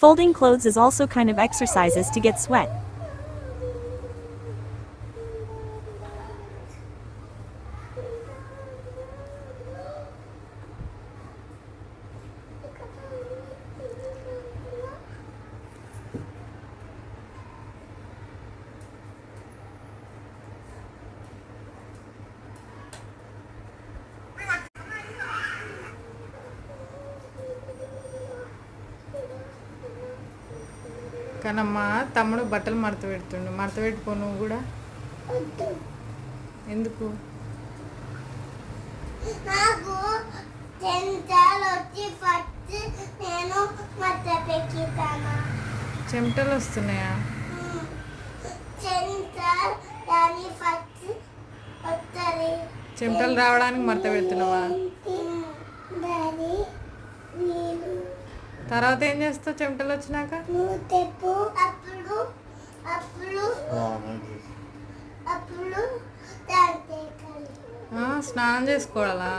Folding clothes is also kind of exercises to get sweat. కానమ్మా తమ్ముడు బట్టలు మడత పెడుతుండు. మడత పెట్టుకో నువ్వు కూడా. ఎందుకు? నాకు వచ్చి ఫస్ట్ నేను చెమటలు వస్తున్నాయా? చెమటలు రావడానికి మడత పెడుతున్నావా? తర్వాత ఏం చేస్తావు? చెమటలు వచ్చినాక? స్నానం చేసుకోవాలా.